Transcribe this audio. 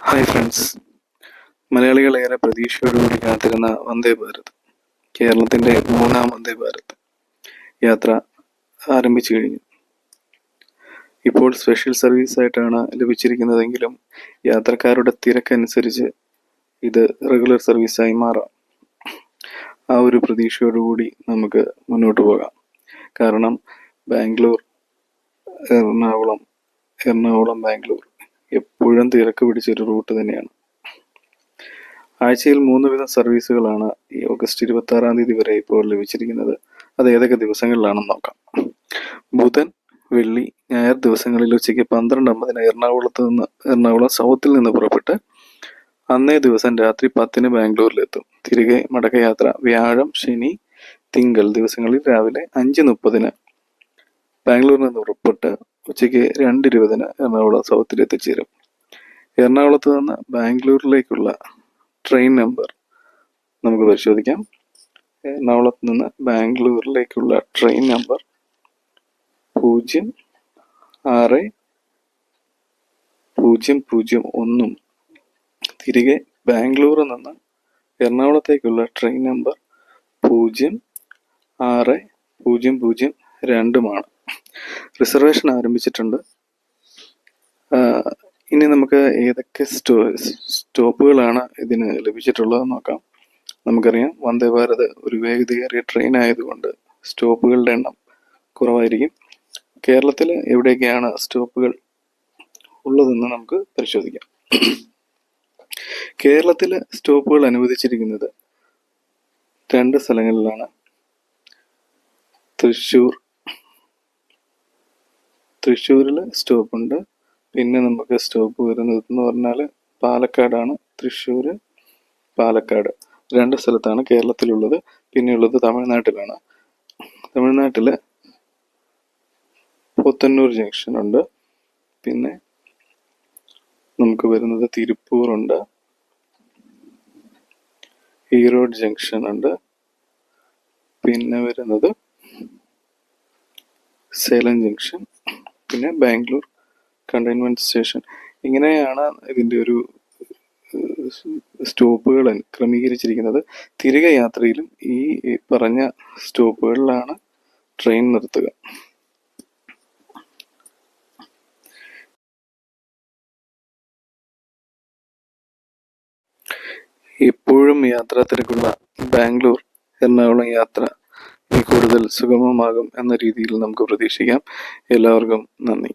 Friends മലയാളികൾ ഏറെ പ്രതീക്ഷയോടുകൂടി കാത്തിരുന്ന വന്ദേ ഭാരത്. കേരളത്തിന്റെ മൂന്നാം വന്ദേ ഭാരത് യാത്ര ആരംഭിച്ചു കഴിഞ്ഞു. ഇപ്പോൾ സ്പെഷ്യൽ സർവീസ് ആയിട്ടാണ് ലഭിച്ചിരിക്കുന്നതെങ്കിലും യാത്രക്കാരുടെ തിരക്കനുസരിച്ച് ഇത് റെഗുലർ സർവീസായി മാറാം. ആ ഒരു പ്രതീക്ഷയോടുകൂടി നമുക്ക് മുന്നോട്ട് പോകാം. കാരണം ബാംഗ്ലൂർ എറണാകുളം എറണാകുളം ബാംഗ്ലൂർ എപ്പോഴും തിരക്ക് പിടിച്ചൊരു റൂട്ട് തന്നെയാണ്. ആഴ്ചയിൽ മൂന്ന് വിധം സർവീസുകളാണ് ഈ ഓഗസ്റ്റ് ഇരുപത്തി ആറാം തീയതി വരെ ഇപ്പോൾ ലഭിച്ചിരിക്കുന്നത്. അത് ഏതൊക്കെ ദിവസങ്ങളിലാണെന്ന് നോക്കാം. ബുധൻ വെള്ളി ഞായർ ദിവസങ്ങളിൽ ഉച്ചയ്ക്ക് പന്ത്രണ്ട് അമ്പതിന് എറണാകുളത്ത് നിന്ന് എറണാകുളം സൗത്തിൽ നിന്ന് പുറപ്പെട്ട് അന്നേ ദിവസം രാത്രി പത്തിന് ബാംഗ്ലൂരിലെത്തും. തിരികെ മടക്കയാത്ര വ്യാഴം ശനി തിങ്കൾ ദിവസങ്ങളിൽ രാവിലെ അഞ്ച് മുപ്പതിന് ബാംഗ്ലൂരിൽ നിന്ന് പുറപ്പെട്ട് ഉച്ചയ്ക്ക് രണ്ട് ഇരുപതിന് എറണാകുളം സൗത്തിൽ എത്തിച്ചേരും എറണാകുളത്ത് നിന്ന് ബാംഗ്ലൂരിലേക്കുള്ള ട്രെയിൻ നമ്പർ നമുക്ക് പരിശോധിക്കാം. എറണാകുളത്ത് നിന്ന് ബാംഗ്ലൂരിലേക്കുള്ള ട്രെയിൻ നമ്പർ പൂജ്യം ആറ് പൂജ്യം പൂജ്യം ഒന്നും. തിരികെ ബാംഗ്ലൂരിൽ നിന്ന് എറണാകുളത്തേക്കുള്ള ട്രെയിൻ നമ്പർ പൂജ്യം ആറ് പൂജ്യം പൂജ്യം രണ്ടുമാണ്. റിസർവേഷൻ ആരംഭിച്ചിട്ടുണ്ട്. ഇനി നമുക്ക് ഏതൊക്കെ സ്റ്റോ സ്റ്റോപ്പുകളാണ് ഇതിന് ലഭിച്ചിട്ടുള്ളത് നോക്കാം. നമുക്കറിയാം വന്ദേ ഭാരത് ഒരു വേഗതയേറിയ ട്രെയിൻ ആയതുകൊണ്ട് സ്റ്റോപ്പുകളുടെ എണ്ണം കുറവായിരിക്കും. കേരളത്തിൽ എവിടെയൊക്കെയാണ് സ്റ്റോപ്പുകൾ ഉള്ളതെന്ന് നമുക്ക് പരിശോധിക്കാം. കേരളത്തിൽ സ്റ്റോപ്പുകൾ അനുവദിച്ചിരിക്കുന്നത് രണ്ട് സ്ഥലങ്ങളിലാണ്. തൃശ്ശൂർ തൃശ്ശൂരിൽ സ്റ്റോപ്പുണ്ട് പിന്നെ നമുക്ക് സ്റ്റോപ്പ് വരുന്നത് എന്ന് പറഞ്ഞാൽ പാലക്കാടാണ് തൃശ്ശൂർ പാലക്കാട്. രണ്ട് സ്ഥലത്താണ് കേരളത്തിലുള്ളത്. പിന്നെയുള്ളത് തമിഴ്നാട്ടിലാണ്. തമിഴ്നാട്ടിൽ പോത്തന്നൂർ ജംഗ്ഷൻ ഉണ്ട്. പിന്നെ നമുക്ക് വരുന്നത് തിരുപ്പൂറുണ്ട്. ഈറോഡ് ജംഗ്ഷൻ ഉണ്ട്. പിന്നെ വരുന്നത് സേലം ജംഗ്ഷൻ പിന്നെ ബാംഗ്ലൂർ കണ്ടെയ്ൻമെന്റ് സ്റ്റേഷൻ. ഇങ്ങനെയാണ് ഇതിന്റെ ഒരു സ്റ്റോപ്പുകൾ ക്രമീകരിച്ചിരിക്കുന്നത്. തിരികെ യാത്രയിലും ഈ പറഞ്ഞ സ്റ്റോപ്പുകളിലാണ് ട്രെയിൻ നിർത്തുക. എപ്പോഴും യാത്രാ തിരക്കുള്ള ബാംഗ്ലൂർ എറണാകുളം യാത്ര കൂടുതൽ സുഗമമാകും എന്ന രീതിയിൽ നമുക്ക് പ്രതീക്ഷിക്കാം. എല്ലാവർക്കും നന്ദി.